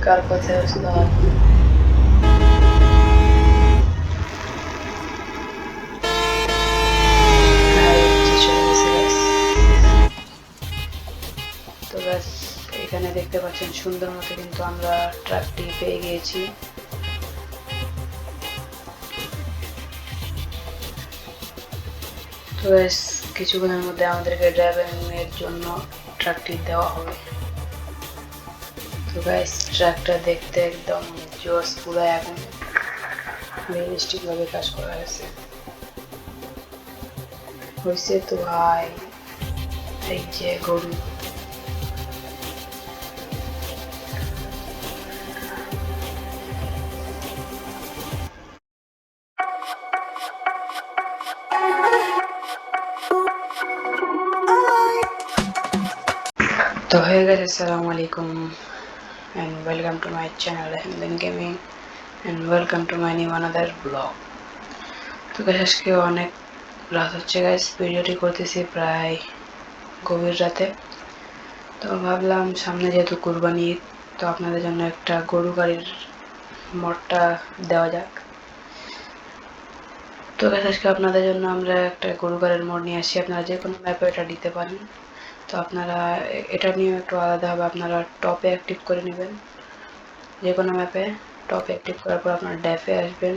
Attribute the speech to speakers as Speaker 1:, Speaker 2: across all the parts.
Speaker 1: guys। তো ব্যাস, এখানে দেখতে পাচ্ছেন সুন্দর মতো কিন্তু আমরা ট্রাকটি পেয়ে গিয়েছি তো কিছুক্ষণের মধ্যে আমাদেরকে ড্রাইভিং এর জন্য ট্রাকটি দেওয়া হবে তো ব্যাস ট্রাকটা দেখতে একদম জোস পুরো এখন রিয়েলিস্টিক ভাবে কাজ করা হয়েছে। হয়েছে তো ভাই, এই যে গরু। তো হয়ে গেছে আসসালামু and welcome to my channel হেমদেন gaming and welcome to my new another blog তো গাছ আজকে অনেক রাত হচ্ছে গাইস ভিডিওটি করতেছি প্রায় গভীর রাতে। তো ভাবলাম সামনে যেহেতু কুরবানি তো আপনাদের জন্য একটা গরু গাড়ির মঠটা দেওয়া যাক। তো গাছ আজকে আপনাদের জন্য আমরা একটা গরু গাড়ির মোড় নিয়ে আসি। আপনারা যে কোনো ম্যাপে এটা দিতে পারেন। তো আপনারা এটা নিয়ে একটু আলাদাভাবে আপনারা টপে অ্যাক্টিভ করে নেবেন। যে কোনো ম্যাপে টপ অ্যাক্টিভ করার পর আপনারা ড্যাফে আসবেন।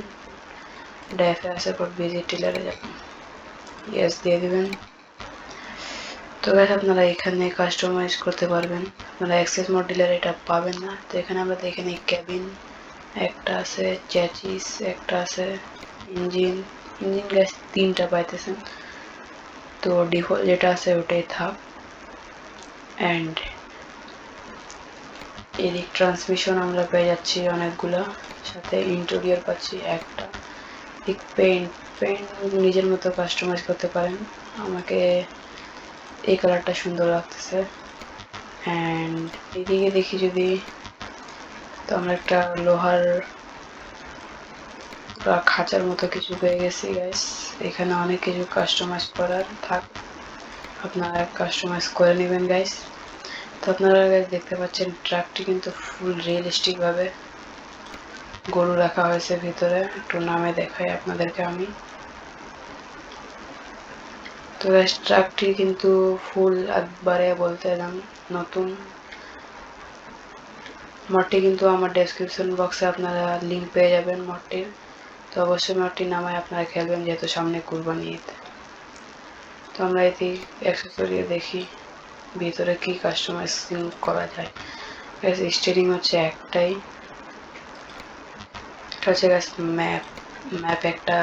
Speaker 1: ড্যাফে আসার পর ভিজিট টিলারে যাবেন। ইয়েস দিয়ে দেবেন। তো ব্যাস আপনারা এখানে কাস্টমাইজ করতে পারবেন। আপনারা অ্যাক্সেস মোড ডিলার এটা পাবেন না। তো এখানে আমরা দেখে নিই ক্যাবিন একটা আছে চ্যাচিস একটা আছে ইঞ্জিন ইঞ্জিন গ্যাস তিনটা পাইতেছেন। তো ডিফল্ট যেটা আছে ওটাই থাক। অ্যান্ড এদিক ট্রান্সমিশন আমরা পেয়ে যাচ্ছি অনেকগুলো। সাথে ইন্টেরিয়র পাচ্ছি একটা। ঠিক পেইন্ট পেইন্ট নিজের মতো কাস্টমাইজ করতে পারেন। আমাকে এই কালারটা সুন্দর লাগতেছে। অ্যান্ড এদিকে দেখি যদি তো আমরা একটা লোহার খাঁচার মতো কিছু পেয়ে গেছি গাইস এখানে অনেক কিছু কাস্টমাইজ করার থাক। আপনারা কাস্টমাইজ করে নেবেন গাইস তো আপনারা guys দেখতে পাচ্ছেন ট্রাকটি কিন্তু ফুল রিয়েলিস্টিক ভাবে গরু রাখা হয়েছে ভিতরে। একটু নামে দেখাই আপনাদেরকে আমি। তো ট্রাকটি কিন্তু ফুল একবারে বলতে এলাম নতুন। মডটি কিন্তু আমার ডেসক্রিপশন বক্সে আপনারা লিঙ্ক পেয়ে যাবেন মডটির তো অবশ্যই মডটি নামায় আপনারা খেলবেন, যেহেতু সামনে কুরবানি ঈদ। তো আমরা এটি অ্যাক্সেসরি দেখি। ভিতরে কি কাস্টমাইজিং করা যায়? স্টিয়ারিং হচ্ছে একটাই। এটা হচ্ছে গাছ ম্যাপ ম্যাপ একটা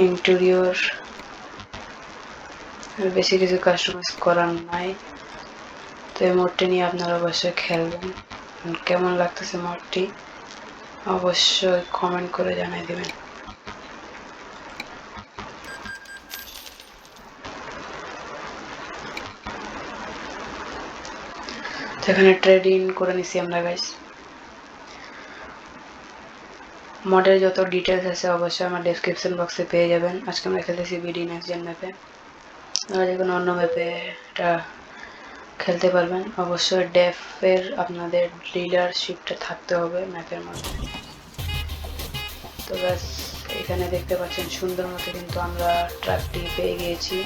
Speaker 1: ইন্টেরিয়র বেশি কিছু কাস্টমাইজ করার নাই। তো এই মোডটি নিয়ে আপনারা অবশ্যই খেলবেন কেমন লাগতেছে মোডটি অবশ্যই কমেন্ট করে জানাই দিবেন। তো এখানে ট্রেডিং করে নিছি আমরা গাইস মডেল যত ডিটেলস আছে অবশ্যই আমার ডেসক্রিপশন বক্সে পেয়ে যাবেন। আজকে আমরা খেলতেছি বিডি নেক্সট জেন ম্যাপে আপনারা যে কোনো অন্য ম্যাপে এটা খেলতে পারবেন। অবশ্যই ডেফের আপনাদের ডিলারশিপটা থাকতে হবে ম্যাপের মধ্যে। তো ব্যাস এখানে দেখতে পাচ্ছেন সুন্দর মতো কিন্তু আমরা ট্রাকটি পেয়ে গিয়েছি।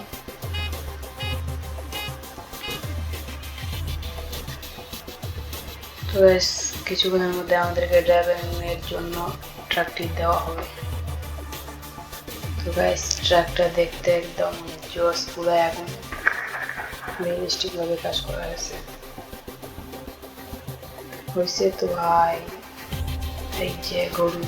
Speaker 1: তো কিছুক্ষণের মধ্যে আমাদেরকে ড্রাইভিং এর জন্য ট্রাকটি দেওয়া হবে। তো ব্যাস ট্রাকটা দেখতে একদম জোস পুরো এখন। রিয়েলিস্টিক ভাবে কাজ করা হয়েছে। হয়েছে তো ভাই, এই যে গরু।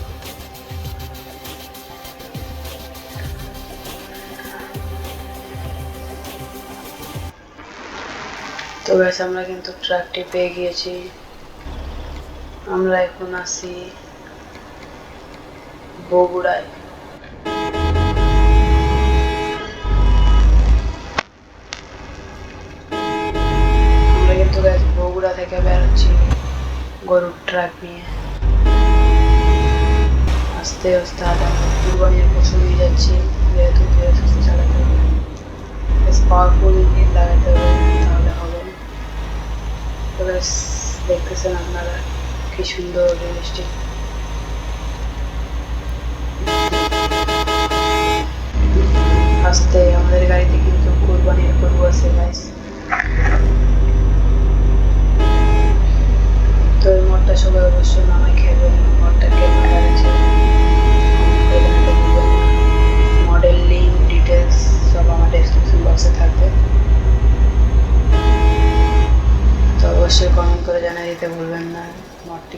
Speaker 1: তো ব্যাস আমরা কিন্তু ট্রাকটি পেয়ে গিয়েছি। আমরা এখন আছি বগুড়ায়। আমরা কিন্তু বগুড়া থেকে বেরোচ্ছি গরুর ট্রাক নিয়ে। আস্তে আস্তে আধা কুরবানির পশু নিয়ে যাচ্ছি, যেহেতু ধীরে সুস্থে চালাতে হবে পাওয়ারফুল ইঞ্জিন লাগাতে হবে, তাহলে হবে। দেখতেছেন আপনারা। কি সুন্দর মিষ্টি আস্তে, আমাদের গাড়িতে কিন্তু কোরবানির গরু আছে গাইস তো এই মঠটা সবাই অবশ্যই নামাই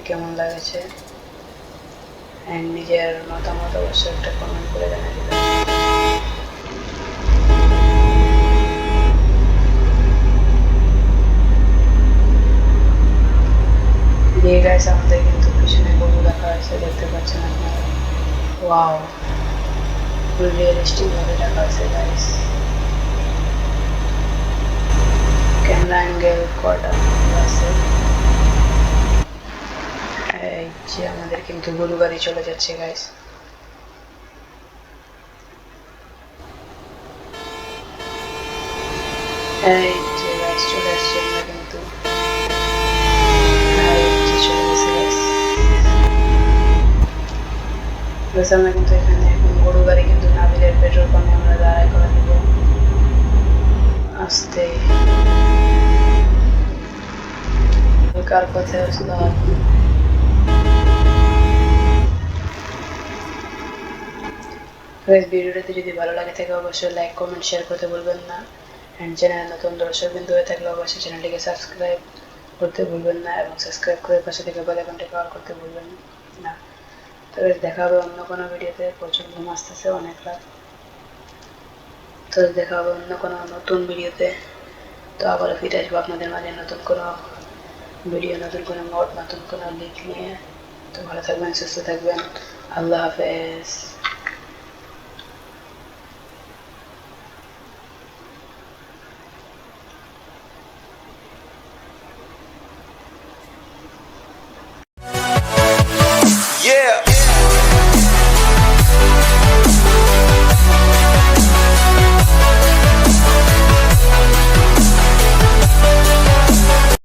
Speaker 1: কেমন লাগেছে? অ্যান্ড নিজের মতামত অবশ্যই একটা কমেন্ট করে দিবেন দিয়ে গাইস আমাদের কিন্তু পিছনে গরু রাখা আছে দেখতে পাচ্ছেন আপনারা? ওয়াও ফুল রিয়েলিস্টিক ভাবে রাখা আছে গাইস ক্যামেরা অ্যাঙ্গেল কটা আছে? এই যে আমাদের কিন্তু গরু গাড়ি চলে যাচ্ছে গাইস এই যে গাইস চলে আসছে আমরা কিন্তু। আমরা কিন্তু এখানে এখন গরু গাড়ি কিন্তু নাবিলের পেট্রোল পাম্পে আমরা দাঁড়ায় করে দিব আসতে। কার কথায় আসলো? ভিডিওটাতে যদি ভালো লাগে থাকে অবশ্যই লাইক কমেন্ট শেয়ার করতে বলবেন না। অ্যান্ড চ্যানেল নতুন দর্শক বিন্দু হয়ে থাকলে অবশ্যই চ্যানেলটিকে সাবস্ক্রাইব করতে ভুলবেন না এবং সাবস্ক্রাইব করে পাশে থেকে বেল আইকনটি কল করতে ভুলবেন না। তো guys, দেখা হবে অন্য কোনো ভিডিওতে। প্রচুর ঘুম আসতেছে অনেক রাত। তো দেখা হবে অন্য কোনো নতুন ভিডিওতে। তো আবারও ফিরে আসব আপনাদের মাঝে নতুন কোনো ভিডিও নতুন কোনো মোড নতুন কোনো লিঙ্ক নিয়ে। তো ভালো থাকবেন সুস্থ থাকবেন। আল্লাহ হাফেজ।
Speaker 2: Yeah.